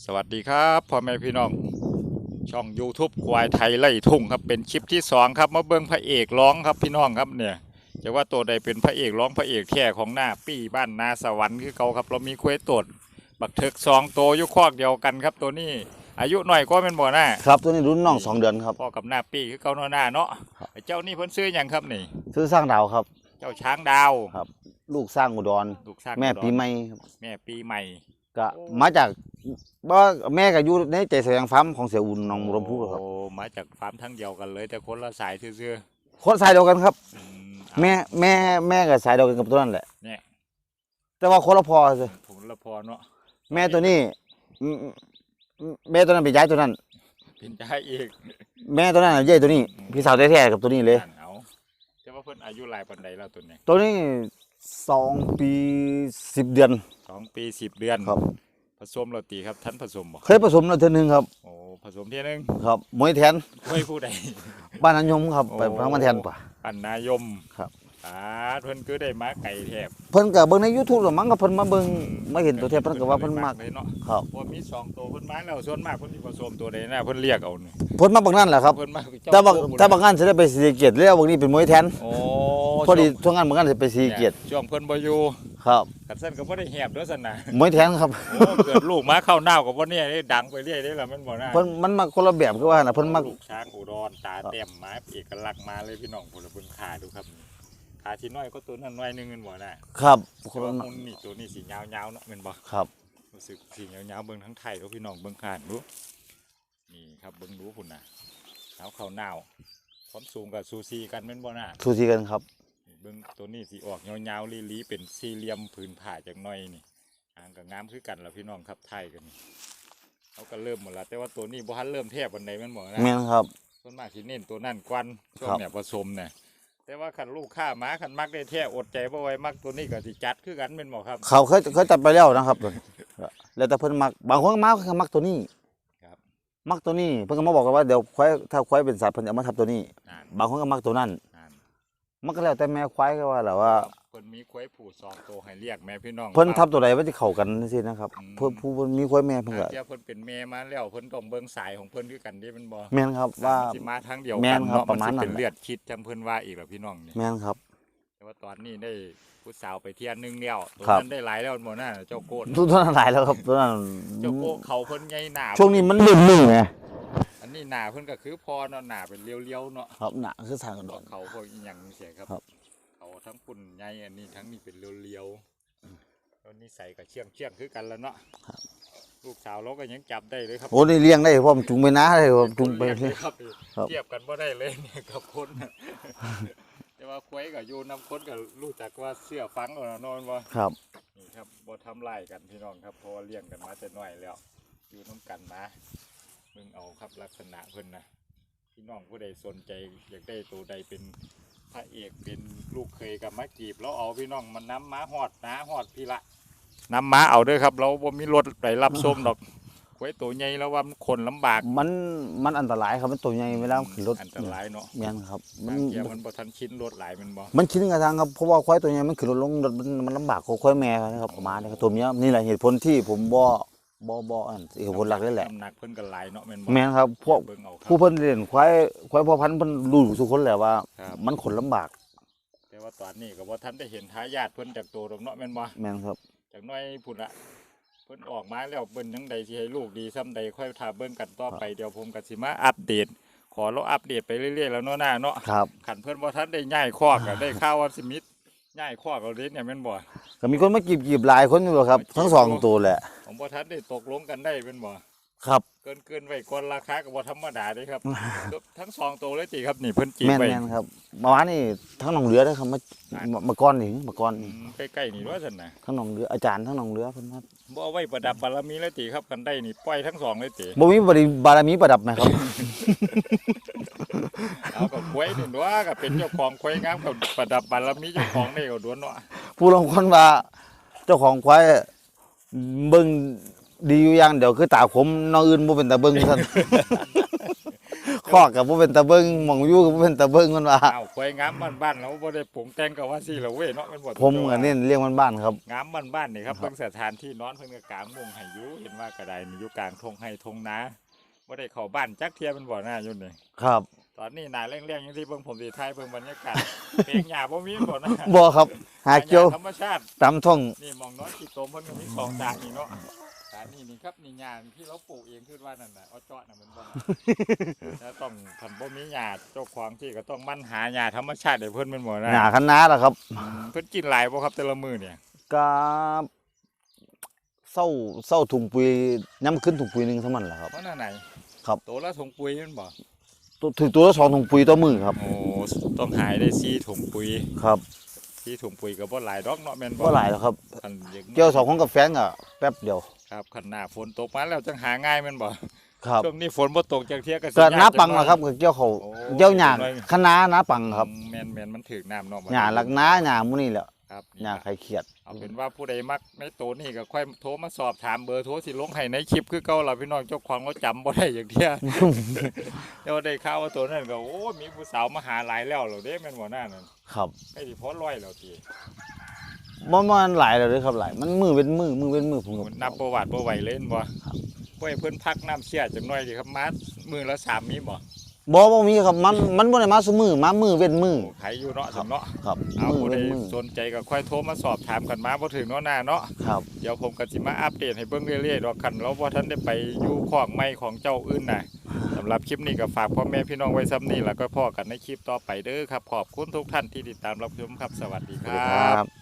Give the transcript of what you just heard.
สวัสดีครับพ่อแม่พี่น้อง ช่อง YouTube ควายไทยไล่ทุ่งครับเป็นคลิปที่สองครับมาเบิ่งพระเอกร้องครับพี่น้องครับเนี่ยจะว่าตัวใดเป็นพระเอกร้องพระเอกแค่ของหน้าปี้บ้านนาสวรรค์คือเขาครับเรามีควายตดบักเถิกสองตัวอยุคอกเดียวกันครับตัวนี้อายุหน่อยก็เป็นบ่หน้าครับตัวนี้รุ่นน้องสองเดือนครับพ่อกับหน้าปี้คือเก่าเนาะหน้าเนาะครับไอ้เจ้านี่เพิ่นซื้อหยังครับนี่ ซื้อสร้างดาวครับ เจ้าช้างดาวครับ ลูกสร้างอุดรลูกสร้างแม่อุดรปีใหม่ครับแม่ปีใหม่ก็โอ้มาจาก บ่แม่ก็อยู่ในใจแสดงฟาร์มของเสียอุ่นหนองบัวลำพูครับ โอ้มาจากฟาร์มทั้งเดียวกันเลย แต่คนละสายซื่อคนสายเดียวกันครับ ๆอืมแม่แม่แม่กับสายเดียวกันกับตัวนั้นแหละ เนี่ยแต่ว่าคนละพอสิผมละพอเนาะแม่ตัวนี้อืมอืมแม่ตัวนั้นไปย้ายตัวนั้นพินใจอีกแม่ตัวนั้นย้ายตัวนี้ พี่สาวแท้ๆกับตัวนี้เลยอ่านเอาแต่ว่าเพิ่นอายุหลายปันใดแล้วตัวนี้ตัวนี้สองปีสิบเดือนสองปีสิบเดือนครับ ผสมโรตีครับท่านผสมบ่เคยผสมแล้วเทื่อนึงครับโอ้ผสมเที่ยนึงครับมวยแทนไม่ผู้ใด บ้านนันยมครับโอ้ไปพังมันแทนป่ะ อันนายมครับ อ่าเพิ่นคือได้มาไก่แทบเพิ่นก็เบิ่งใน YouTube หรือมั้งก็เพิ่นมาเบิ่งมาเห็นตัวแทบเพิ่นก็ว่าเพิ่นมักเลยเนาะครับเพราะมีสองตัวเพิ่นมาแล้วส่วนมากเพิ่นสิผสมตัวใดนะเพิ่นเรียกเอานี่เพิ่นมาบางนั่นแหละครับ เพิ่นมาเจ้แต่บางโคบุญแต่บางงานสิได้ไปศรีสะเกียรติแล้วบางนี้เป็นมวยแทน โอ้พอดีช่วงงานบางงานสิไปศรีสะเกียรติช่วงเพิ่นบ่อยู่ ครับคันซั่นก็บ่ได้แหบเด้อซั่นน่ะมวยแทนครับโอ้เกิดลูกมาเข้าหน้ากับว่าเนี่ยได้ดังไปเรื่อยได้ละมันบ่น่าเพิ่นมันมาคนละแบบคือว่าน่ะเพิ่นมักลูกช้างอุดรตาเต็มไม้เอกลักษณ์มาเลยพี่น้องพลเบิ่งขาดูครับขาที่น้อยก็ตัวนั้นน้อยหนึงแมันบ่น่ะครับแต่ว่าหุ่นนี่ตัวนี้สียาวๆเนาะแมันบ่ ครับ รู้สึกสียาวๆเบิ่งทั้งไทยก็พี่น้องเบิ่งขาดูนี่ครับเบิ่งดูพุ่นน่ะเท้าเข้าหนาวความสูงกับซูซีกันแม่นบ่น่ะทูซีกันครับนี่ เบิ่งตัวนี้สิออกยาวๆลีๆเป็นสี่เหลี่ยมผืนผ้าจักหน่อยนี่หางก็งามคือกันล่ะพี่น้องครับไทยกันนี่เขาก็เริ่มหมดแล้วแต่ว่าตัวนี้บ่ทันเริ่มแทบปานใดแม่นบ่นะแม่นครับส่วนมากที่เน้นตัวนั่นกวนช่วงครับเนี่ยผสมเนี่ยแต่ว่าขันลูกค้ามาขันมักได้แท้อดใจบ่ไหว้มักตัวนี้ก็สิจัดคือกันเป็นหมอครับ เขาเคยเคยจัดไปแล้วนะครับตัวนี้แล้วแต่เพิ่นมักบางคนมาก็มักตัวนี้ครับมักตัวนี้เพิ่นก็มาบอกกันว่าเดี๋ยวควายถ้าควายเป็นสัตว์เพิ่นจะเอามาทับตัวนี้นั่นบางคนก็มักตัวนั้นนั่น มันก็แล้วแต่แม่ควายก็ว่าแหละว่าเพิ่นมีควายผูสองตัวให้เรียกแม่พี่น้องเพิ่นทับตัวใดมันจะเข้ากันจังซี่นะครับอืมเพิ่นผู้เพิ่นมีควายแม่เพิ่นก็เจ้าเพิ่นเป็นแม่มาแล้วเพิ่นต้องเบิ่งสายของเพิ่นคือกันเด้แมันบ่แม่นครับว่าสิมาทางเดียวแม่กันนครับเนาะประมาณนสิเป็นนั้นแหละเลือดคิดจำเพิ่นว่าอีกแล้วพี่น้องนี่แม่นครับแต่ว่าตอนนี้ได้ผู้สาวไปเที่ยนึงแล้วตัวครับนั้นได้หลายแล้วหมดน่ะเจ้าโกดทุกตัวนั้นหลายแล้วครับตัวนั้นเจ้าโกดเขาเพิ่นใหญ่หนาช่วงนี้มันลืมมือไงอัน นี้หนาเพิ่นก็คือพอเนาะหนาเป็นเลี้ยวๆเนาะครับหนักคือทางกระโดพวดกเขาพวกอีหยังเสียครับ ครับ เขาทั้งปุ่นใหญ่อันนี้ทั้งนี้เป็นเรียวๆแล้วนี่ใส่กับเชี่ยงเชี่ยงคือกันแล้วเนาะลูกสาวเราก็ยังจับได้เลยครับ โอ้นี่เลี้ยงได้เพราะมันจุงไปนะเลยผมจุงไปเรียกเลเลยยครับครับ เทียบกันบ่ได้เลยเนี่ยกับคนน่ะแต่ว่าควายกับยูน้ำคนกับรู้จักว่าเสื้อฟังแล้วเนอนว่าครับ นี่ครับบ่ทำลายกันพี่น้องครับเพราะว่าเลี้ยงกันมาแต่น้อยแล้วอยู่น้ำกันมา มึงเอาครับลักษณะเพิ่นนะพี่น้องผู้ใดสนใจอยากได้ตัวใดเป็นพระเอกเป็นลูกเคยกับมากีบแล้วเอาพี่น้องมันน้ำม้าหอดนาหอดพี่ละน้ำม้าเอาเด้อครับ เราบ่มีรถไปรับส้มดอกควายตัวใหญ่แล้วว่ามันคนลำบาก มันมันอันตรายครับมันตัวใหญ่เวลาขึ้นรถอันตรายเนาะแม่นครับ มับานงเทียมันบ่ทันชินรถหลายแมันบ่มันชิ้นกระทางครับเพราะว่าควายตัวใหญ่มันขึ้นรถลงรถมันมันลำบากกว่าควายแม่นะครับประมาณนี้ครับตัวเนี้ยนี่แหละเหตุผลที่ผมบ่ บ่บ่อันเหตุผลหลักนี่แหละน้ำหนักเพิ่นก็หลายเนาะแม่นบ่แม่นครับพวกเบิ่งเอาครัผู้บเพิ่นเรียนควายควายพ่อพันธุ์เพิ่นรู้ทุกคนแหละว่า ครับ มันขนลำบากแต่ว่าตอนนี้ก็บ่ทันได้เห็นทายาทเพิ่นจากโตดอกเนาะแม่นบ่แม่นครับ จากหน้อยพุ่นละเพิ่นออกมาแล้วเบิ่นจังใดสิให้ลูกดีซ้ำใดค่อยถ้าเบิ่งกันต่อไปเดี๋ยวผมก็สิมาอัปเดต ขอเราอัปเดตไปเรื่อยๆแล้วเนาะหน้าเนาะครับขันเพิ่นบ่ทันได้ย้ายคอกก็ได้ข่าวว่าสิมิ ดย้ายคอกเอาเด้เนี่ยแม่นบ่ก็มีคนมากีบกีบหลายคนอยู่หรอกครับ ทั้งสองตัวแหละ ผมบ่ทันได้ตกลงกันได้แม่นบ่ ครับ เกินเกินไว้ก่อนราคาก็บ่ธรรมดาเด้ครับ ทั้งสองตัวเลยติครับนี่เพิ่นจีบแม่นไว้แม่นครับเมื่อวานนี่ทั้งหนองเรือนะครับมามามาก้อนนี่มาก้อนอืมใกล้ๆนี่ว่าซั่นน่ะทั้งหนองเรืออาจารย์ทั้งหนองเรือเพิ่นมาบ่เอาไว้ประดับบารมีเลยติครับกันได้นี่ปล่อยทั้งสองเลยติบ่มีบริบารมีประดับไหมครับ เอากับควยนี่ตัวก็เป็นเจ้าของควยงามกับประดับบารมีเจ้าของได้ก็ดวนเนาะผู้ลงคนว่า เจ้าของควายเบิ่ง ดีอยู่อย่างเดียวคือตาผมนองอื่นบ่เป็นตาเบิ่งซั่นคข้อกับบ่เป็นตะเบิงหมองอยู่กับบ่เป็นตะเบิงมันว่าอ้าวควายงามบ้านๆแล้วบ่ได้ปรุงแต่งก็ว่าสิแล้วเว้ยเนาะมันบ่ผมก็เน้นเลี้ยงมันบ้านๆครับ งามบ้านๆนี่ครับครับเบิ่งสถานที่นอนเพิ่นก็กลางมุงให้อยู่เห็นว่ากระไดนี่อยู่กลางทงให้ทงนาบ่ได้เข้าบ้านจักเที่ยมันบ่หน้าอยู่นี่ครับ ตอนนี้หนาแรงๆอย่างที่เบิ่งผมสิถ่ายเบิ่งบรรยากาศเพลงหญ้าบ่มีบ่หน้าบ่ครับ หาเกี่ยวธรรมชาติตามท้องนี่มองน้อยที่โตมเพิ่นก็มีสองตานี่เนาะตา นี่นี่ครับนี่หญ้าที่เราปลูกเองคือว่านั่นน่ะเอาเจาะน่ะมันบ่แล้วต้องคันบ่มีหญ้าเจ้าของที่ก็ต้องมั่นหาหญ้าธรรมชาติให้เพิ่นแมันบ่นะหน้าคันนาล่ะครับอืมเพิ่นกินหลายบ่ครับแต่ละมื้อเนี่ยก็เศร้าเศร้าถุงปุ๋ยย้ำขึ้นถุงปุ๋ยหนึงเท่านั้นแหละครับ เพราะนั่นไหนครับโตละถุงปุ๋ยแมันบ่ตัวถือตัวละสองถุงปุ๋ยต่อมือครับ โอ้ต้องหายได้4ถุงปุ๋ยครับ4ถุงปุ๋ยก็บ่หลายดอกเนาะแม่นบ่บ่หลายหรอกครับคันอยากเกี่ยวสองของกับแฟนก็แป๊บเดียว ครับคันหน้าฝนตกมาแล้วจังหาง่ายแม่นบ่ครับช่วงนี้ฝนบ่ตกจังเที่ยก็สิก็ยน้าปังจัหอย นะครับก็เกี่ยวเขาโอ้เกี่ยวหญ้าน้อย คณะน้าปังครับอืมแม่นแม่นมันถึกน้ำเนาะบัดหญ้าหลักน้าหญ้าหมู่นี่แหละครับหญ้าไข่เขียด เอาเป็นว่าผู้ใดมักในโตนี่ก็ค่อยโทรมาสอบถามเบอร์โทรสิลงให้ในคลิปคือเก่าล่ะพี่น้องเจ้าของเขาจำบ่ได้อย่างเที่ยเดี๋ยวได้ข่าวว่าตัวนั้นก็โอ้มีผู้สาวมาหาหลายแล้วเหรอเด้แม่นบ่หน้านั่นครับ ไม่สิพอร้อยแล้วที บ่มันหลายแล้วเด้อครับหลายมันมือเป็นมือมือเป็นมือผมกนับประวัติบ่ไหวเล่นบ่ครับบ่ให้เพิ่อนพักน้ำเสียจังน่อยดิครับมามือละสามมีบ่บ่บ่มีครับมันมันบ่ได้มาซุมือมามือเว้นมือใครอยู่เนาะสำเนาะครับเอาผู้ใดสนใจก็ค่อยโทรมาสอบถามกันมาบ่ถึงเนาะหน้าเนาะครับเดี๋ยวผมก็สิมาอัปเดตให้เบิ่งเรื่อยๆดอกคันเราบ่ทันได้ไปอยู่ของใหม่ของเจ้าอื่นน่ะสำหรับคลิปนี้ก็ฝากพ่อแม่พี่น้องไว้ซ้ำนี้แล้วก็พ่อกันในคลิปต่อไปเด้อครับขอบคุณทุกท่านที่ติดตามรับชมครับสวัสดีครับ